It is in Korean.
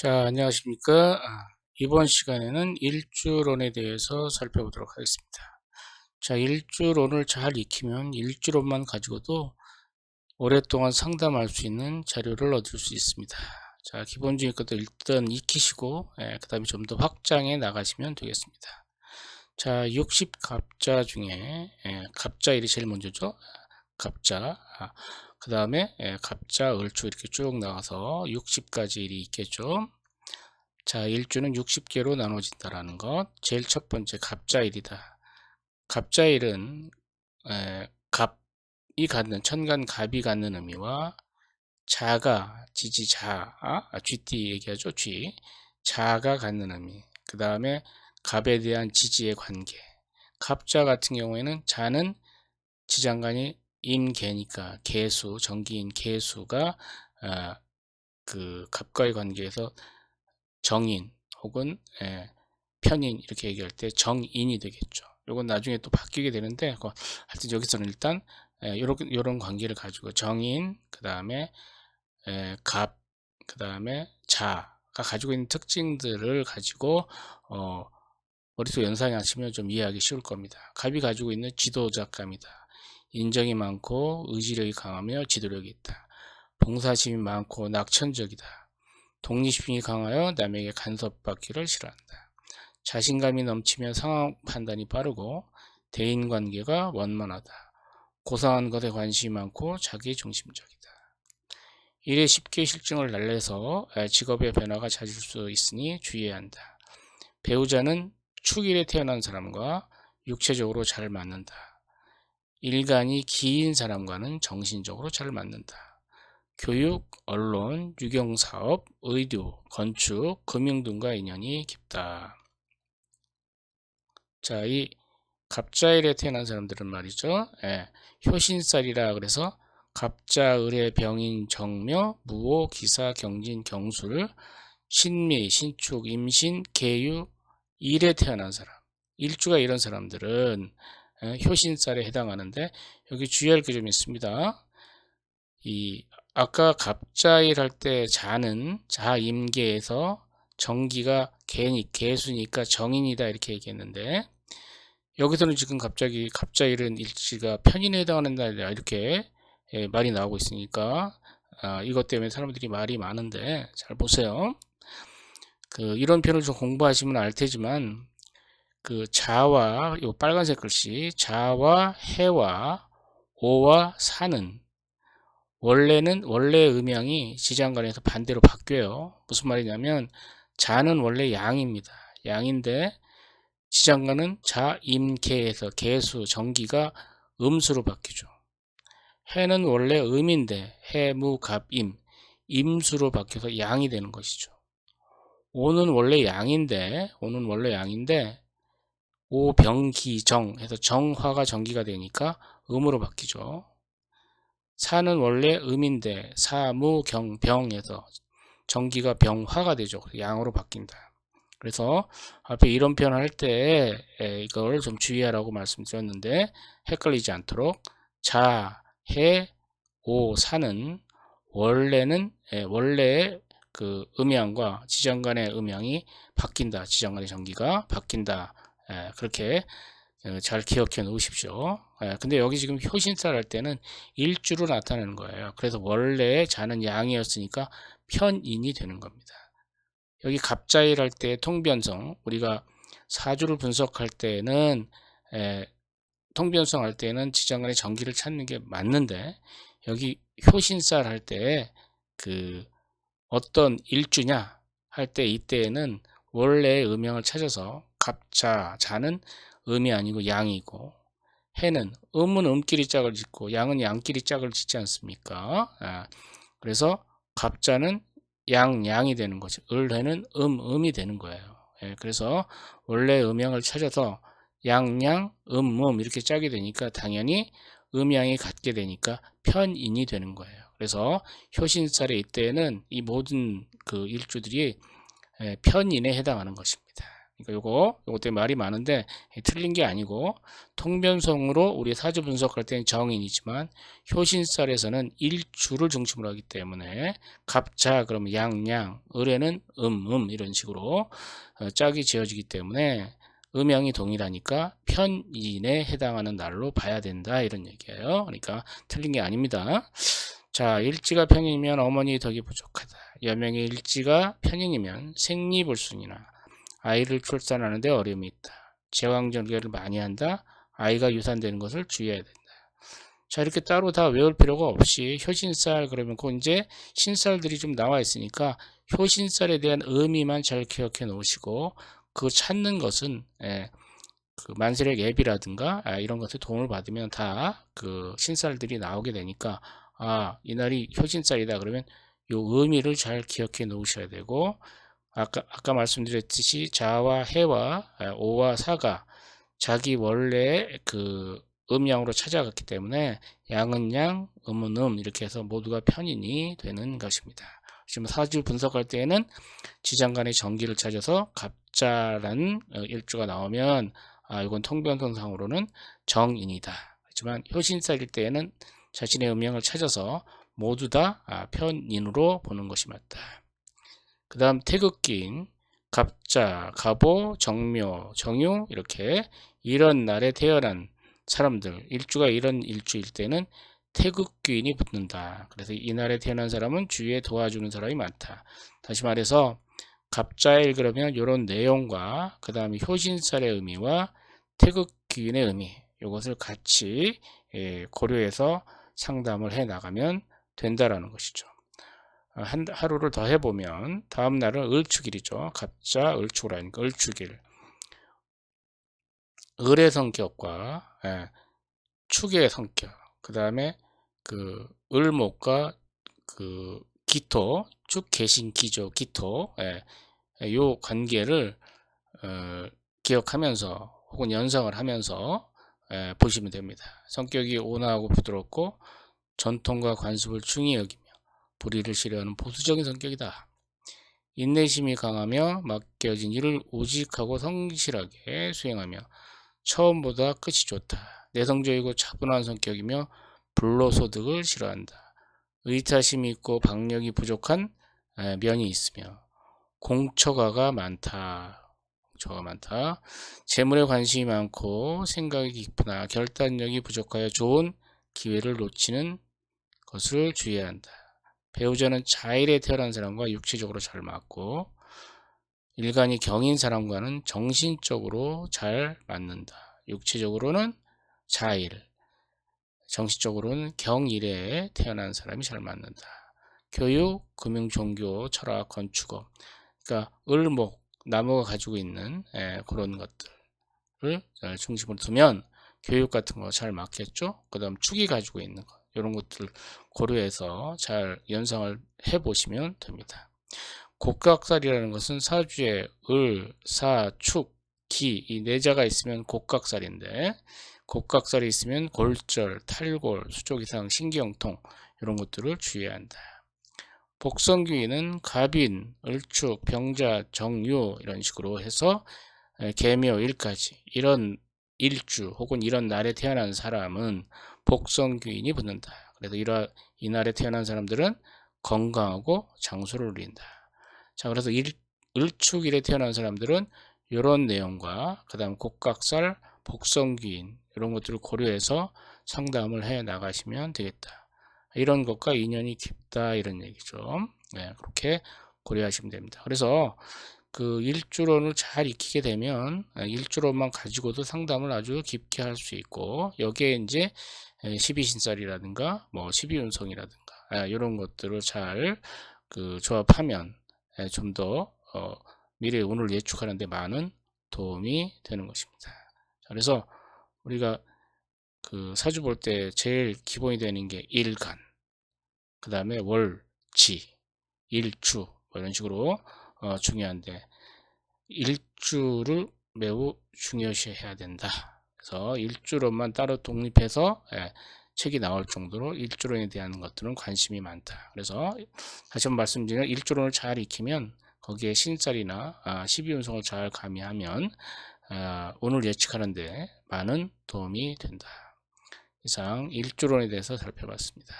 자, 안녕하십니까. 아, 이번 시간에는 일주론에 대해서 살펴보도록 하겠습니다. 자, 일주론을 잘 익히면 일주론만 가지고도 오랫동안 상담할 수 있는 자료를 얻을 수 있습니다. 자, 기본적인 것도 일단 익히시고, 예, 그 다음에 좀 더 확장해 나가시면 되겠습니다. 자, 60갑자 중에, 예, 갑자 일이 제일 먼저죠. 갑자. 아, 그 다음에 예, 갑자, 을주 이렇게 쭉 나가서 60가지 일이 있겠죠. 자, 일주는 60개로 나눠진다라는 것. 제일 첫 번째 갑자일이다. 갑자일은 에, 갑이 갖는 천간 갑이 갖는 의미와 자가 지지 자, 아, 쥐띠 얘기하죠. 쥐. 자가 갖는 의미. 그 다음에 갑에 대한 지지의 관계. 갑자 같은 경우에는 자는 지장간이 임계니까 개수, 정기인 개수가 어, 그 갑과의 관계에서 정인 혹은 예, 편인 이렇게 얘기할 때 정인이 되겠죠. 이건 나중에 또 바뀌게 되는데 그 하여튼 여기서는 일단 이런 예, 이런 관계를 가지고 정인 그 다음에 예, 갑, 그 다음에 자가 가지고 있는 특징들을 가지고 어, 머릿속 연상이 하시면 좀 이해하기 쉬울 겁니다. 갑이 가지고 있는 지도자감이다. 인정이 많고 의지력이 강하며 지도력이 있다. 봉사심이 많고 낙천적이다. 독립심이 강하여 남에게 간섭받기를 싫어한다. 자신감이 넘치며 상황 판단이 빠르고 대인관계가 원만하다. 고상한 것에 관심이 많고 자기 중심적이다. 일에 쉽게 실증을 날려서 직업의 변화가 잦을 수 있으니 주의해야 한다. 배우자는 축일에 태어난 사람과 육체적으로 잘 맞는다. 일간이 긴 사람과는 정신적으로 잘 맞는다. 교육, 언론, 유경사업, 의료, 건축, 금융 등과 인연이 깊다. 자, 이 갑자일에 태어난 사람들은 말이죠. 예, 효신살이라 그래서 갑자, 을의 병인, 정묘, 무호, 기사, 경진, 경술, 신미, 신축, 임신, 계유, 일에 태어난 사람. 일주가 이런 사람들은 예, 효신살에 해당하는데 여기 주의할 게 좀 있습니다. 이 아까 갑자일 할 때 자는 자임계에서 정기가 개니 개수니까 정인이다 이렇게 얘기했는데 여기서는 지금 갑자기 갑자일은 일지가 편인에 해당한다 이렇게 예, 말이 나오고 있으니까 아, 이것 때문에 사람들이 말이 많은데 잘 보세요. 그 이런 표현을 좀 공부하시면 알 테지만 그 자와 요 빨간색 글씨 자와 해와 오와 사는 원래는 원래 음양이 지장간에서 반대로 바뀌어요. 무슨 말이냐면 자는 원래 양입니다. 양인데 지장간은 자, 임, 개에서 개수, 정기가 음수로 바뀌죠. 해는 원래 음인데 해, 무, 갑, 임, 임수로 바뀌어서 양이 되는 것이죠. 오는 원래 양인데 오는 원래 양인데 오, 병, 기, 정 해서 정화가 정기가 되니까 음으로 바뀌죠. 사는 원래 음인데 사무 경병에서 정기가 병화가 되죠. 양으로 바뀐다. 그래서 앞에 이런 표현 할 때 이걸 좀 주의하라고 말씀드렸는데 헷갈리지 않도록 자, 해, 오, 사는 원래는 원래의 그 음양과 지장간의 음양이 바뀐다. 지장간의 전기가 바뀐다. 그렇게 어, 잘 기억해 놓으십시오. 예, 근데 여기 지금 효신살 할 때는 일주로 나타내는 거예요. 그래서 원래 자는 양이었으니까 편인이 되는 겁니다. 여기 갑자일 할 때 통변성 우리가 사주를 분석할 때는 에, 통변성 할 때는 지장간의 전기를 찾는 게 맞는데 여기 효신살 할 때 그 어떤 일주냐 할 때 이때에는 원래의 음영을 찾아서 갑자 자는 음이 아니고 양이고 해는 음은 음끼리 짝을 짓고 양은 양끼리 짝을 짓지 않습니까? 아, 그래서 갑자는 양, 양이 되는 거죠. 을해는 음, 음이 되는 거예요. 예, 그래서 원래 음양을 찾아서 양, 양, 음, 음 이렇게 짜게 되니까 당연히 음양이 같게 되니까 편인이 되는 거예요. 그래서 효신살의 이때는 이 모든 그 일주들이 예, 편인에 해당하는 것입니다. 그러니까 요거 때문에 말이 많은데 틀린 게 아니고 통변성으로 우리 사주 분석할 때는 정인이지만 효신살에서는 일주를 중심으로 하기 때문에 갑자 그러면 양양 을에는 음음 이런 식으로 어, 짝이 지어지기 때문에 음양이 동일하니까 편인에 해당하는 날로 봐야 된다 이런 얘기예요. 그러니까 틀린 게 아닙니다. 자, 일지가 편인이면 어머니 덕이 부족하다. 여명의 일지가 편인이면 생리불순이나 아이를 출산하는데 어려움이 있다. 제왕절개를 많이 한다. 아이가 유산되는 것을 주의해야 된다. 자, 이렇게 따로 다 외울 필요가 없이 효신살 그러면 그 이제 신살들이 좀 나와 있으니까 효신살에 대한 의미만 잘 기억해 놓으시고 그 찾는 것은 예, 그 만세력 앱이라든가 아, 이런 것에 도움을 받으면 다 그 신살들이 나오게 되니까 아 이날이 효신살이다 그러면 요 의미를 잘 기억해 놓으셔야 되고 아까 아까 말씀드렸듯이 자와 해와 아, 오와 사가 자기 원래 그 음양으로 찾아갔기 때문에 양은 양, 음은 음 이렇게 해서 모두가 편인이 되는 것입니다. 지금 사주 분석할 때에는 지장간의 정기를 찾아서 갑자라는 어, 일주가 나오면 아 이건 통변성상으로는 정인이다. 하지만 효신살일 때에는 자신의 음양을 찾아서 모두 다 아, 편인으로 보는 것이 맞다. 그 다음 태극기인 갑자, 갑오, 정묘, 정유 이렇게 이런 날에 태어난 사람들 일주가 이런 일주일 때는 태극귀인이 붙는다. 그래서 이 날에 태어난 사람은 주위에 도와주는 사람이 많다. 다시 말해서 갑자일 그러면 이런 내용과 그 다음에 효신살의 의미와 태극귀인의 의미 이것을 같이 예, 고려해서 상담을 해 나가면 된다라는 것이죠. 아, 한 하루를 더 해보면 다음 날은 을축일이죠. 갑자 을축을 하니까 을축일. 을의 성격과 예, 축의 성격, 그 다음에 그 을목과 그 기토, 축 계신 기조 기토, 예, 요 관계를 어, 기억하면서 혹은 연상을 하면서 예, 보시면 됩니다. 성격이 온화하고 부드럽고 전통과 관습을 중히 여기며 불의를 싫어하는 보수적인 성격이다. 인내심이 강하며 맡겨진 일을 오직하고 성실하게 수행하며 처음보다 끝이 좋다. 내성적이고 차분한 성격이며 불로소득을 싫어한다. 의타심이 있고 박력이 부족한 면이 있으며 공처가가 많다. 공처가 많다. 재물에 관심이 많고 생각이 깊으나 결단력이 부족하여 좋은 기회를 놓치는 것을 주의해야 한다. 배우자는 자일에 태어난 사람과 육체적으로 잘 맞고 일간이 경인 사람과는 정신적으로 잘 맞는다. 육체적으로는 자일, 정신적으로는 경일에 태어난 사람이 잘 맞는다. 교육, 금융, 종교, 철학, 건축업. 그러니까 을목, 나무가 가지고 있는 예, 그런 것들을 중심으로 두면 교육 같은 거 잘 맞겠죠? 그 다음 축이 가지고 있는 것. 이런 것들 고려해서 잘 연상을 해 보시면 됩니다. 곡각살이라는 것은 사주에 을, 사, 축, 기 이 네 자가 있으면 곡각살인데 곡각살이 있으면 골절, 탈골, 수족 이상, 신경통 이런 것들을 주의해야 한다. 복성귀인은 갑인, 을축, 병자, 정유 이런 식으로 해서 개묘 일까지 이런 일주 혹은 이런 날에 태어난 사람은 복성귀인이 붙는다. 그래서 이러, 이 날에 태어난 사람들은 건강하고 장수를 누린다. 자, 그래서 일, 을축일에 태어난 사람들은 이런 내용과 그 다음 곡각살, 복성귀인 이런 것들을 고려해서 상담을 해 나가시면 되겠다. 이런 것과 인연이 깊다 이런 얘기죠. 네, 그렇게 고려하시면 됩니다. 그래서 그 일주론을 잘 익히게 되면 아, 일주론만 가지고도 상담을 아주 깊게 할 수 있고 여기에 이제 12신살이라든가 뭐 12운성이라든가 이런 것들을 잘 그 조합하면 좀더 어, 미래 운을 예측하는 데 많은 도움이 되는 것입니다. 그래서 우리가 그 사주 볼 때 제일 기본이 되는 게 일간, 그 다음에 월, 지, 일주 뭐 이런 식으로 어, 중요한데 일주를 매우 중요시해야 된다. 그래서 일주론만 따로 독립해서 예, 책이 나올 정도로 일주론에 대한 것들은 관심이 많다. 그래서 다시 한번 말씀드리면 일주론을 잘 익히면 거기에 신살이나 아, 12운성을 잘 가미하면 아, 오늘 예측하는데 많은 도움이 된다. 이상 일조론에 대해서 살펴봤습니다.